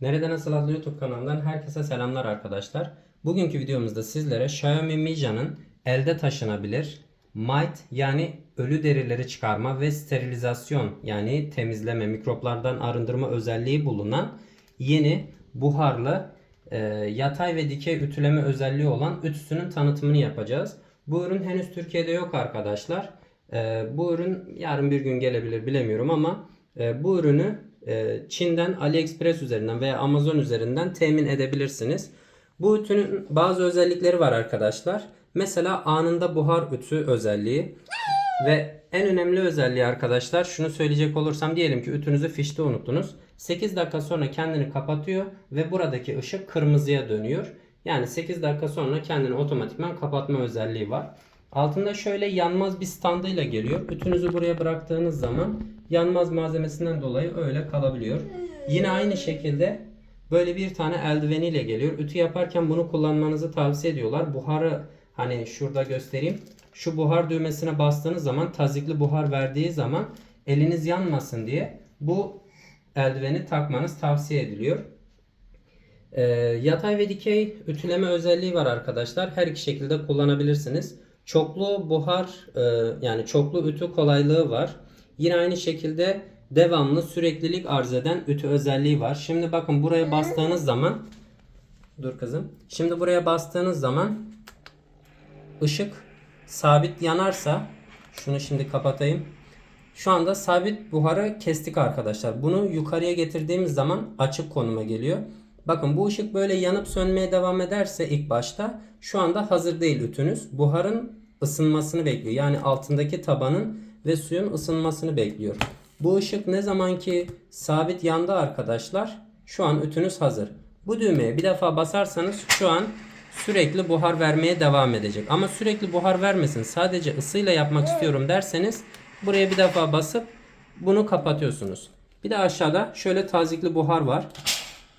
Nereden Nasıl adlı YouTube kanalından herkese selamlar arkadaşlar. Bugünkü videomuzda sizlere Xiaomi Mija'nın elde taşınabilir might yani ölü derileri çıkarma ve sterilizasyon yani temizleme, mikroplardan arındırma özelliği bulunan yeni buharlı e, yatay ve dikey ütüleme özelliği olan ütüsünün tanıtımını yapacağız. Bu ürün henüz Türkiye'de yok arkadaşlar. E, bu ürün yarın bir gün gelebilir bilemiyorum ama e, bu ürünü Çin'den AliExpress üzerinden veya Amazon üzerinden temin edebilirsiniz. Bu ütünün bazı özellikleri var arkadaşlar. Mesela anında buhar ütü özelliği ve en önemli özelliği arkadaşlar şunu söyleyecek olursam diyelim ki ütünüzü fişte unuttunuz. 8 dakika sonra kendini kapatıyor ve buradaki ışık kırmızıya dönüyor. Yani 8 dakika sonra kendini otomatikman kapatma özelliği var. Altında şöyle yanmaz bir standıyla geliyor. Ütünüzü buraya bıraktığınız zaman yanmaz malzemesinden dolayı öyle kalabiliyor. Yine aynı şekilde böyle bir tane eldiveniyle geliyor. Ütü yaparken bunu kullanmanızı tavsiye ediyorlar. Buharı hani şurada göstereyim. Şu buhar düğmesine bastığınız zaman tazikli buhar verdiği zaman eliniz yanmasın diye bu eldiveni takmanız tavsiye ediliyor. Ee, yatay ve dikey ütüleme özelliği var arkadaşlar. Her iki şekilde kullanabilirsiniz. Çoklu buhar e, yani çoklu ütü kolaylığı var. Yine aynı şekilde devamlı süreklilik arz eden ütü özelliği var. Şimdi bakın buraya bastığınız zaman dur kızım. Şimdi buraya bastığınız zaman ışık sabit yanarsa şunu şimdi kapatayım. Şu anda sabit buharı kestik arkadaşlar. Bunu yukarıya getirdiğimiz zaman açık konuma geliyor. Bakın bu ışık böyle yanıp sönmeye devam ederse ilk başta şu anda hazır değil ütünüz. Buharın ısınmasını bekliyor. Yani altındaki tabanın ve suyun ısınmasını bekliyor. Bu ışık ne zaman ki sabit yandı arkadaşlar şu an ütünüz hazır. Bu düğmeye bir defa basarsanız şu an sürekli buhar vermeye devam edecek. Ama sürekli buhar vermesin sadece ısıyla yapmak istiyorum derseniz buraya bir defa basıp bunu kapatıyorsunuz. Bir de aşağıda şöyle tazikli buhar var.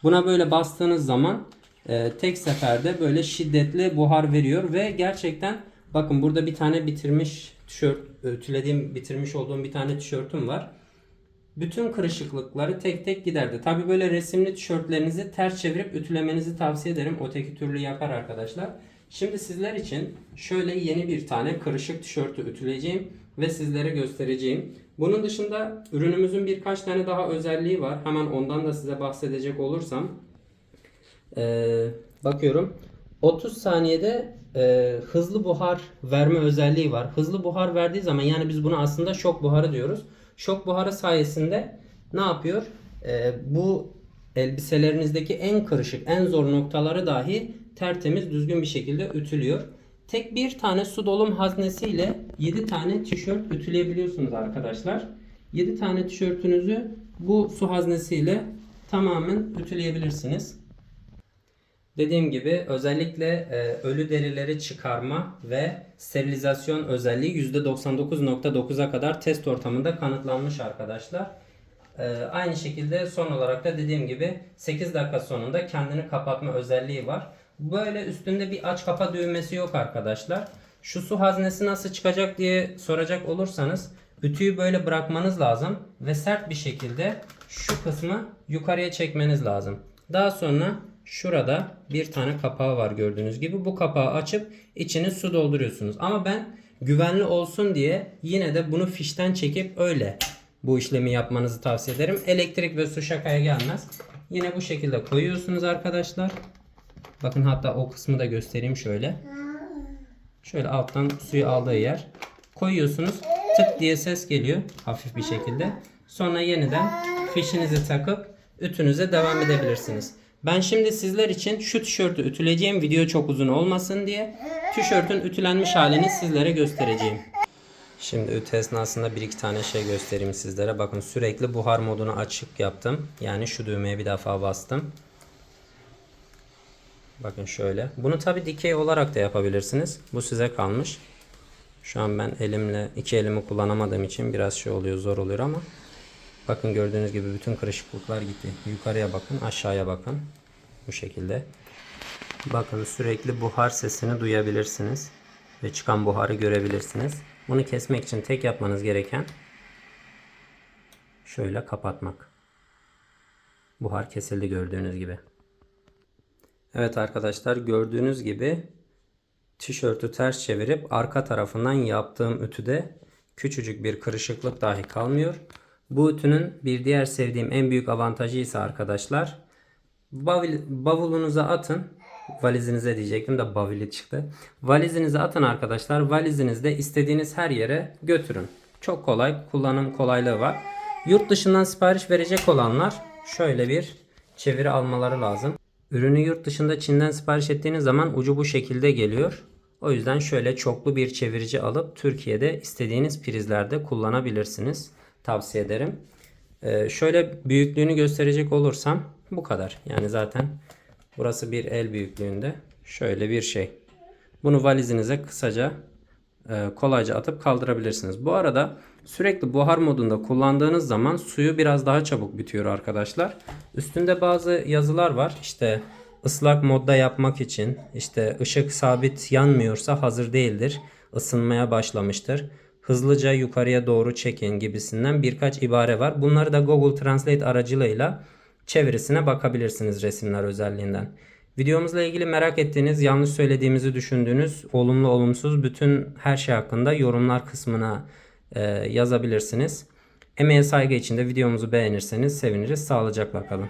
Buna böyle bastığınız zaman e, tek seferde böyle şiddetli buhar veriyor ve gerçekten bakın burada bir tane bitirmiş tişört ütülediğim bitirmiş olduğum bir tane tişörtüm var. Bütün kırışıklıkları tek tek giderdi. Tabi böyle resimli tişörtlerinizi ters çevirip ütülemenizi tavsiye ederim. Öteki türlü yakar arkadaşlar. Şimdi sizler için şöyle yeni bir tane kırışık tişörtü ütüleyeceğim ve sizlere göstereceğim. Bunun dışında ürünümüzün birkaç tane daha özelliği var. Hemen ondan da size bahsedecek olursam. Ee, bakıyorum. 30 saniyede e, hızlı buhar verme özelliği var. Hızlı buhar verdiği zaman yani biz buna aslında şok buharı diyoruz. Şok buharı sayesinde ne yapıyor? Ee, bu elbiselerinizdeki en kırışık, en zor noktaları dahi tertemiz, düzgün bir şekilde ütülüyor. Tek bir tane su dolum haznesiyle 7 tane tişört ütüleyebiliyorsunuz arkadaşlar. 7 tane tişörtünüzü bu su haznesiyle tamamen ütüleyebilirsiniz. Dediğim gibi özellikle e, ölü derileri çıkarma ve sterilizasyon özelliği %99.9'a kadar test ortamında kanıtlanmış arkadaşlar. E, aynı şekilde son olarak da dediğim gibi 8 dakika sonunda kendini kapatma özelliği var. Böyle üstünde bir aç kapa düğmesi yok arkadaşlar. Şu su haznesi nasıl çıkacak diye soracak olursanız ütüyü böyle bırakmanız lazım ve sert bir şekilde şu kısmı yukarıya çekmeniz lazım. Daha sonra şurada bir tane kapağı var gördüğünüz gibi. Bu kapağı açıp içine su dolduruyorsunuz. Ama ben güvenli olsun diye yine de bunu fişten çekip öyle bu işlemi yapmanızı tavsiye ederim. Elektrik ve su şakaya gelmez. Yine bu şekilde koyuyorsunuz arkadaşlar. Bakın hatta o kısmı da göstereyim şöyle. Şöyle alttan suyu aldığı yer. Koyuyorsunuz. Tık diye ses geliyor hafif bir şekilde. Sonra yeniden fişinizi takıp ütünüze devam edebilirsiniz. Ben şimdi sizler için şu tişörtü ütüleyeceğim. Video çok uzun olmasın diye tişörtün ütülenmiş halini sizlere göstereceğim. Şimdi ütü esnasında bir iki tane şey göstereyim sizlere. Bakın sürekli buhar modunu açık yaptım. Yani şu düğmeye bir defa bastım. Bakın şöyle. Bunu tabi dikey olarak da yapabilirsiniz. Bu size kalmış. Şu an ben elimle iki elimi kullanamadığım için biraz şey oluyor zor oluyor ama bakın gördüğünüz gibi bütün kırışıklıklar gitti. Yukarıya bakın aşağıya bakın. Bu şekilde. Bakın sürekli buhar sesini duyabilirsiniz. Ve çıkan buharı görebilirsiniz. Bunu kesmek için tek yapmanız gereken şöyle kapatmak. Buhar kesildi gördüğünüz gibi. Evet arkadaşlar gördüğünüz gibi tişörtü ters çevirip arka tarafından yaptığım ütüde küçücük bir kırışıklık dahi kalmıyor. Bu ütünün bir diğer sevdiğim en büyük avantajı ise arkadaşlar bavul- bavulunuza atın. Valizinize diyecektim de bavili çıktı. Valizinize atın arkadaşlar. Valizinizde istediğiniz her yere götürün. Çok kolay. Kullanım kolaylığı var. Yurt dışından sipariş verecek olanlar şöyle bir çeviri almaları lazım. Ürünü yurt dışında Çin'den sipariş ettiğiniz zaman ucu bu şekilde geliyor. O yüzden şöyle çoklu bir çevirici alıp Türkiye'de istediğiniz prizlerde kullanabilirsiniz. Tavsiye ederim. Ee, şöyle büyüklüğünü gösterecek olursam bu kadar. Yani zaten burası bir el büyüklüğünde. Şöyle bir şey. Bunu valizinize kısaca e, kolayca atıp kaldırabilirsiniz. Bu arada sürekli buhar modunda kullandığınız zaman suyu biraz daha çabuk bitiyor arkadaşlar. Üstünde bazı yazılar var. İşte ıslak modda yapmak için işte ışık sabit yanmıyorsa hazır değildir. Isınmaya başlamıştır. Hızlıca yukarıya doğru çekin gibisinden birkaç ibare var. Bunları da Google Translate aracılığıyla çevirisine bakabilirsiniz resimler özelliğinden. Videomuzla ilgili merak ettiğiniz, yanlış söylediğimizi düşündüğünüz, olumlu olumsuz bütün her şey hakkında yorumlar kısmına e, yazabilirsiniz. Emeğe saygı için de videomuzu beğenirseniz seviniriz. Sağlıcakla kalın.